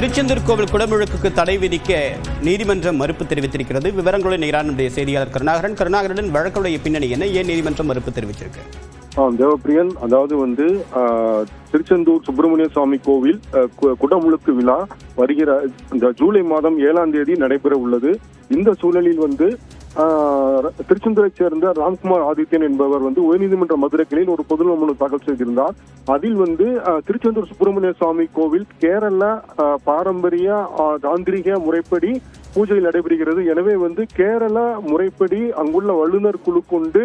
திருச்செந்தூர் கோவில் குடமுழுக்கு தடை விதிக்க நீதிமன்றம் மறுப்பு தெரிவித்திருக்கிறது. விவரங்களுடன் நேரான நம்முடைய செய்தியாளர் கருணாகரன். கருணாகரனின் வழக்குடைய பின்னணி என்ன? ஏன் நீதிமன்றம் மறுப்பு தெரிவித்திருக்கு? தேவப்பிரியன் அதாவது வந்து திருச்செந்தூர் சுப்பிரமணிய சுவாமி கோவில் கு- குடமுழுக்கு விழா வருகிற இந்த ஜூலை மாதம் ஏழாம் தேதி நடைபெற உள்ளது. இந்த சூழலில் வந்து திருச்செந்தூரை சேர்ந்த ராம்குமார் ஆதித்யன் என்பவர் வந்து உயர்நீதிமன்ற மதுரை கிளையில் ஒரு பொது மனு தாக்கல் செய்திருந்தார். அதில் வந்து திருச்செந்தூர் சுப்பிரமணிய சுவாமி கோவில் கேரள பாரம்பரிய தாந்திரிக முறைப்படி பூஜை நடைபெறுகிறது. எனவே வந்து கேரளா முறைப்படி அங்குள்ள வல்லுநர் குழு கொண்டு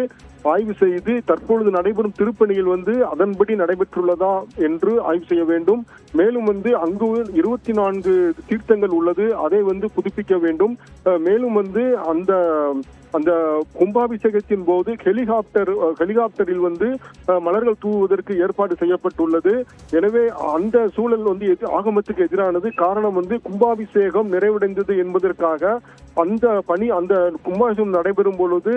ஆய்வு செய்து தற்பொழுது நடைபெறும் திருப்பணியில் வந்து அதன்படி நடைபெற்றுள்ளதா என்று ஆய்வு செய்ய வேண்டும். மேலும் வந்து அங்கு இருபத்தி நான்கு தீர்த்தங்கள் உள்ளது. அதை வந்து புதுப்பிக்க வேண்டும். மேலும் வந்து அந்த அந்த கும்பாபிஷேகத்தின் போது ஹெலிகாப்டர் ஹெலிகாப்டரில் வந்து மலர்கள் தூவுவதற்கு ஏற்பாடு செய்யப்பட்டுள்ளது. எனவே அந்த சூழல் வந்து ஆகமத்துக்கு எதிரானது. காரணம் வந்து கும்பாபிஷேகம் நிறைவடைந்தது என்பதற்காக அந்த பணி அந்த கும்பாபிஷேகம் நடைபெறும் பொழுது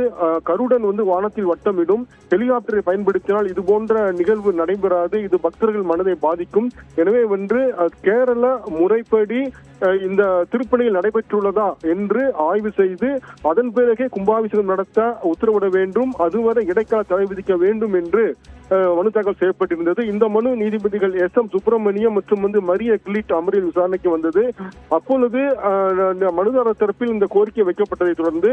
கருடன் வந்து வானத்தில் வட்டமிடும். ஹெலிகாப்டரை பயன்படுத்தினால் இது போன்ற நிகழ்வு நடைபெறாது. இது பக்தர்கள் மனதை பாதிக்கும். எனவே வந்து கேரள முறைப்படி இந்த திருப்பணியில் நடைபெற்றுள்ளதா என்று ஆய்வு செய்து அதன் பிறகே கும்பாபிஷேகம் நடத்த உத்தரவிட வேண்டும். அதுவரை இடைக்கால தடை விதிக்க வேண்டும் என்று மனு தாக்கல் செய்யப்பட்டிருந்தது. இந்த மனு நீதிபதிகள் எஸ் எம் சுப்பிரமணியம் மற்றும் வந்து மரிய கிளிட் அமரில் விசாரணைக்கு வந்தது. அப்பொழுது மனுதாரர் தரப்பில் இந்த கோரிக்கை வைக்கப்பட்டதை தொடர்ந்து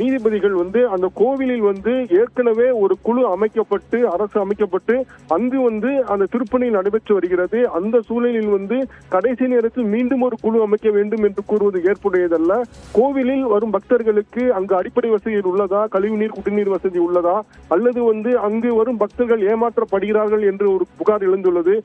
நீதிபதிகள் வந்து அந்த கோவிலில் வந்து ஏற்கனவே ஒரு குழு அமைக்கப்பட்டு அரசு அமைக்கப்பட்டு அங்கு வந்து அந்த திருப்பணி நடைபெற்று வருகிறது. அந்த சூழலில் வந்து கடைசி நேரத்தில் மீண்டும் ஒரு குழு அமைக்க வேண்டும் என்று கூறுவது ஏற்புடையதல்ல. கோவிலில் வரும் பக்தர்களுக்கு அங்கு அடிப்படை வசதிகள் உள்ளதா? கழிவுநீர் குடிநீர் வசதி உள்ளதா? அல்லது வந்து அங்கு வரும் பக்தர்கள் ஏமாற்றப்படுகிறார்கள் என்று ஒரு புகார் எழுந்துள்ளது.